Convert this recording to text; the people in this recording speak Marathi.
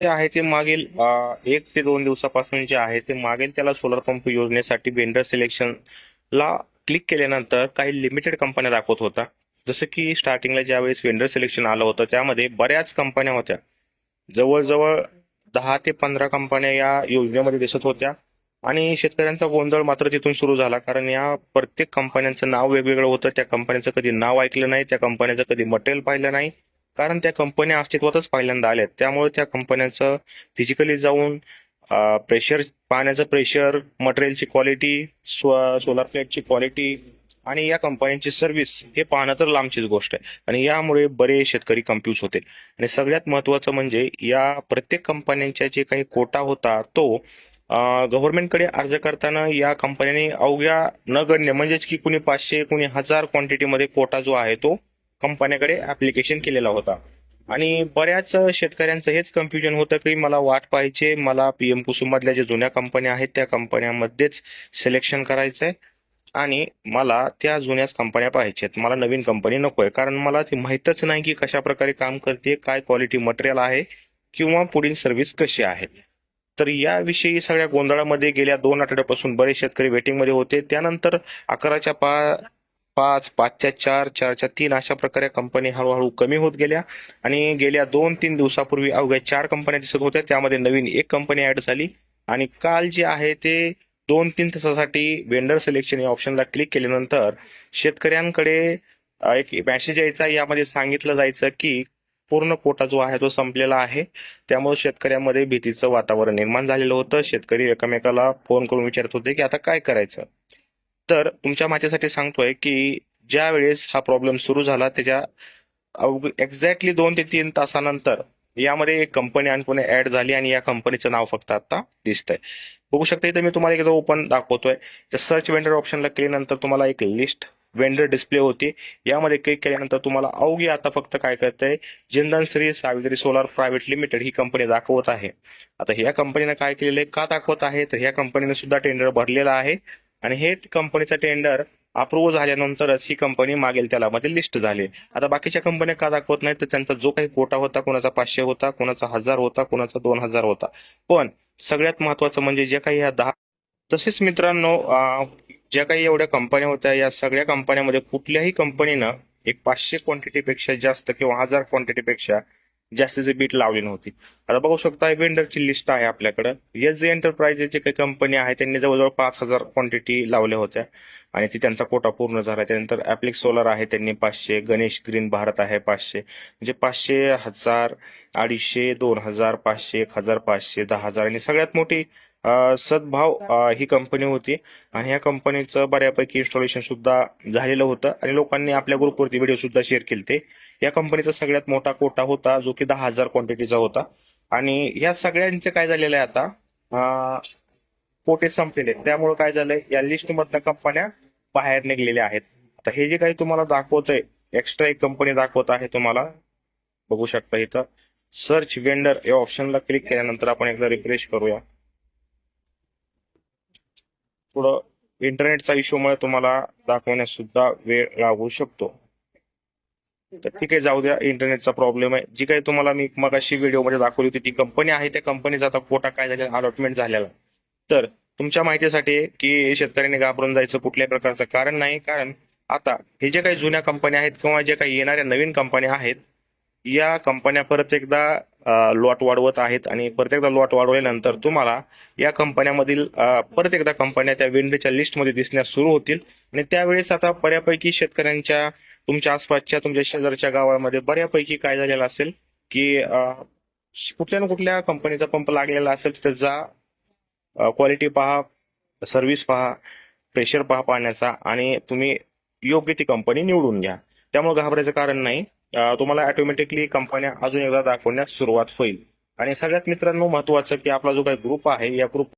जे आहे ते मागील एक ते दोन दिवसापासून जे आहे ते मागील त्याला सोलर पंप योजनेसाठी वेंडर सिलेक्शनला क्लिक केल्यानंतर काही लिमिटेड कंपन्या दाखवत होता. जसं की स्टार्टिंगला ज्यावेळेस वेंडर सिलेक्शन आलं होतं त्यामध्ये बऱ्याच कंपन्या होत्या. जवळजवळ दहा ते पंधरा कंपन्या या योजनेमध्ये दिसत होत्या. आणि शेतकऱ्यांचा गोंधळ मात्र तिथून सुरू झाला कारण या प्रत्येक कंपन्यांचं नाव वेगवेगळं होतं. त्या कंपन्यांचं कधी नाव ऐकलं नाही त्या कंपन्याचं कधी मटेरियल पाहिलं नाही. कारण त्या कंपन्या अस्तित्वातच पहिल्यांदा आल्यात. त्यामुळे त्या कंपन्यांचं फिजिकली जाऊन प्रेशर पाण्याचं प्रेशर मटेरियलची क्वालिटी स्व सोलार प्लेटची क्वालिटी आणि या कंपन्यांची सर्व्हिस हे पाहणं तर लांबचीच गोष्ट आहे. आणि यामुळे बरे शेतकरी कन्फ्यूज होते आणि सगळ्यात महत्वाचं म्हणजे या प्रत्येक कंपन्यांच्या जे काही कोटा होता तो गव्हर्नमेंटकडे अर्ज करताना या कंपन्यांनी अवघ्या नगण्य म्हणजेच की कुणी पाचशे कुणी हजार क्वांटिटीमध्ये कोटा जो आहे तो कंपन्याकडे ऍप्लिकेशन केलेला होता. आणि बऱ्याच शेतकऱ्यांचं हेच कन्फ्युजन होतं की मला वाट पाहिजे मला पीएम कुसमधल्या ज्या जुन्या कंपन्या आहेत त्या कंपन्यामध्येच सिलेक्शन करायचं आहे. आणि मला त्या जुन्याच कंपन्या पाहिजेत मला नवीन कंपनी नको आहे कारण मला ती माहीतच नाही की कशा प्रकारे काम करते काय क्वालिटी मटेरियल आहे किंवा पुढील सर्व्हिस कशी आहे. तर याविषयी सगळ्या गोंधळामध्ये गेल्या दोन आठवड्यापासून बरेच शेतकरी वेटिंगमध्ये होते. त्यानंतर अकराच्या पा पाच पाचच्या चार चारच्या तीन अशा प्रकारे कंपनी हळूहळू कमी होत गेल्या. आणि गेल्या दोन तीन दिवसापूर्वी अवघ्या चार कंपन्या दिसत होत्या. त्यामध्ये नवीन एक कंपनी ऍड झाली. आणि काल जे आहे ते दोन तीन तासासाठी वेंडर सिलेक्शन या ऑप्शनला क्लिक केल्यानंतर शेतकऱ्यांकडे एक मॅसेज यायचा. यामध्ये सांगितलं जायचं की पूर्ण कोटा जो आहे तो संपलेला आहे. त्यामुळे शेतकऱ्यांमध्ये भीतीचं वातावरण निर्माण झालेलं होतं. शेतकरी एकमेकाला फोन करून विचारत होते की आता काय करायचं? तर तुमच्या माहितीसाठी सांगतोय की ज्या वेळेस हा प्रॉब्लेम सुरू झाला त्याच्या एक्झॅक्टली दोन ते तीन तासानंतर यामध्ये एक कंपनी आणखी ऍड झाली आणि या कंपनीचं नाव फक्त आता दिसतंय. बघू शकता इथे मी तुम्हाला एकदा ओपन दाखवतोय. तर सर्च वेंडर ऑप्शनला केल्यानंतर तुम्हाला एक लिस्ट वेंडर डिस्प्ले होती. यामध्ये क्लिक केल्यानंतर तुम्हाला अवघी आता फक्त काय करतंय Jindan Shri Savitri solar private limited ही कंपनी दाखवत आहे. आता ह्या कंपनीनं काय केलेलं आहे? का दाखवत आहे? तर ह्या कंपनीने सुद्धा टेंडर भरलेला आहे. आणि हे कंपनीचं टेंडर अप्रूव्ह झाल्यानंतरच ही कंपनी मागेल त्याला. मध्ये लिस्ट झाली. आता बाकीच्या कंपन्या का दाखवत नाही तर त्यांचा जो काही कोटा होता कोणाचा पाचशे होता कोणाचा हजार होता कोणाचा दोन हजार होता. पण सगळ्यात महत्वाचं म्हणजे जे काही ह्या दहा तसेच मित्रांनो ज्या काही एवढ्या कंपन्या होत्या या सगळ्या कंपन्यामध्ये कुठल्याही कंपनीनं एक पाचशे क्वांटिटीपेक्षा जास्त किंवा हजार क्वांटिटीपेक्षा जास्तीचे बीट लावली नव्हती. आता बघू शकता वेंडरची लिस्ट आहे आपल्याकडं. एस जे एंटरप्राइजेस जे काही कंपनी आहे त्यांनी जवळजवळ पाच हजार क्वांटिटी लावल्या होत्या. आणि ती त्यांचा कोटा पूर्ण झाला. त्यानंतर ऍप्लिक सोलर आहे त्यांनी पाचशे गणेश ग्रीन भारत आहे पाचशे. म्हणजे पाचशे हजार अडीचशे दोन हजार पाचशे एक हजार पाचशे दहा हजार. आणि सगळ्यात मोठी सद्भाव ही कंपनी होती. आणि ह्या कंपनीचं बऱ्यापैकी इन्स्टॉलेशन सुद्धा झालेलं होतं. आणि लोकांनी आपल्या ग्रुपवरती व्हिडिओ सुद्धा शेअर केले या कंपनीचा सगळ्यात मोठा कोटा होता जो की दहा हजार क्वांटिटीचा होता. आणि या सगळ्यांचे काय झालेलं आहे आता? कोटे संपलेले. त्यामुळे काय झालंय? या लिस्ट मधल्या कंपन्या बाहेर निघलेल्या आहेत. आता हे जे काही तुम्हाला दाखवतंय एक्स्ट्रा एक कंपनी दाखवत आहे तुम्हाला बघू शकता इथं. सर्च वेंडर या ऑप्शनला क्लिक केल्यानंतर आपण एकदा रिफ्रेश करूया. थोडं इंटरनेटचा इश्यूमुळे तुम्हाला दाखवण्यास सुद्धा वेळ लागू शकतो. तर ती काही जाऊ द्या इंटरनेटचा प्रॉब्लेम आहे. जी काही तुम्हाला मी मगाशी व्हिडिओमध्ये दाखवली होती ती कंपनी आहे. त्या कंपनीचा आता कोटा काय झालेला अलॉटमेंट झालेला तर तुमच्या माहितीसाठी की शेतकऱ्यांनी घाबरून जायचं कुठल्याही प्रकारचं कारण नाही. कारण आता हे जे काही जुन्या कंपन्या आहेत किंवा जे काही येणाऱ्या नवीन कंपन्या आहेत या कंपन्या परत एकदा लॉट वाढवत आहेत आणि परत एकदा लॉट वाढवल्यानंतर तुम्हाला या कंपन्यामधील परत एकदा कंपन्या त्या विंडोच्या लिस्टमध्ये दिसण्यास सुरू होतील. आणि त्यावेळेस आता बऱ्यापैकी शेतकऱ्यांच्या तुमच्या आसपासच्या तुमच्या शेजारच्या गावामध्ये बऱ्यापैकी काय झालेलं असेल की कुठल्या ना कुठल्या कंपनीचा पंप लागलेला असेल तर जा क्वालिटी पहा सर्व्हिस पहा प्रेशर पहा पाण्याचा आणि तुम्ही योग्य ती कंपनी निवडून घ्या. त्यामुळे घाबरायचं कारण नाही. तुम्हाला ऑटोमॅटिकली कंपन्या अजून एकदा दाखवण्यास सुरुवात होईल. आणि सगळ्यात मित्रांनो महत्वाचं की आपला जो काही ग्रुप आहे या ग्रुप